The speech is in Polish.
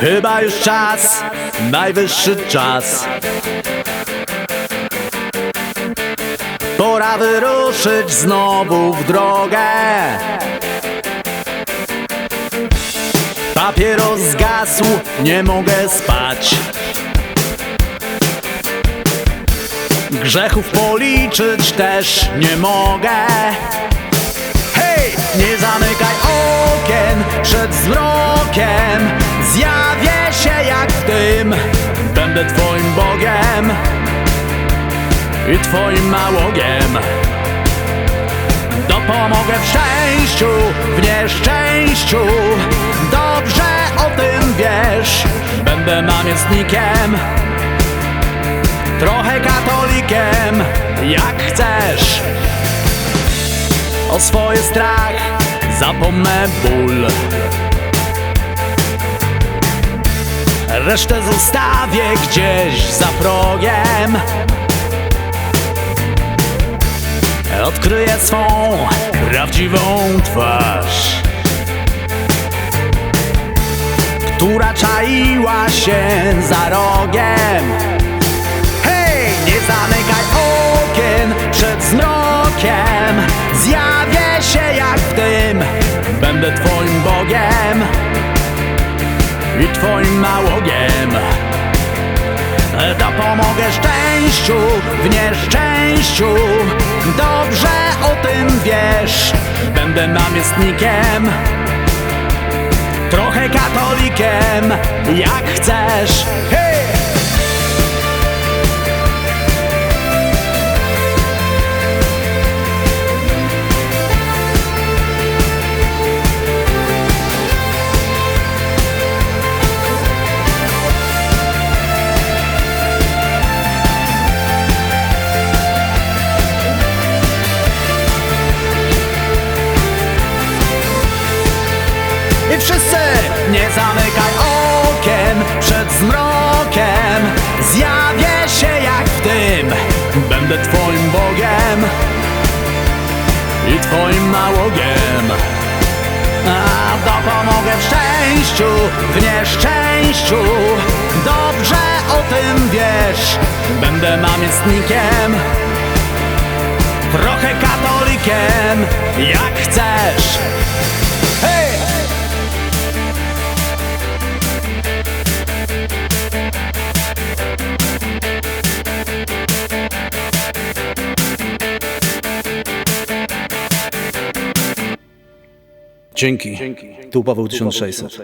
Chyba już czas, najwyższy czas. Pora wyruszyć znowu w drogę. Papieros zgasł, nie mogę spać. Grzechów policzyć też nie mogę. Hej, nie zamykaj okien przed zmrokiem Będę twoim Bogiem I twoim nałogiem Dopomogę w szczęściu, w nieszczęściu. Dobrze o tym wiesz. Będę namiestnikiem Trochę katolikiem, jak chcesz. O swoje strach zapomnę ból Resztę zostawię gdzieś za progiem. Odkryję swą prawdziwą twarz Która czaiła się za rogiem. Hej, nie zamykaj okien przed zmrokiem. Zjawię się jak w tym. Będę twoim Bogiem I twoim nałogiem. Dopomogę szczęściu w nieszczęściu. Dobrze o tym wiesz. Będę namiestnikiem Trochę katolikiem Jak chcesz wszyscy nie zamykaj okien przed zmrokiem. Zjawię się jak w tym. Będę twoim Bogiem I twoim nałogiem. A dopomogę w szczęściu, w nieszczęściu. Dobrze o tym wiesz. Będę namiestnikiem Trochę katolikiem Jak chcesz Dzięki. Tu Paweł 1600.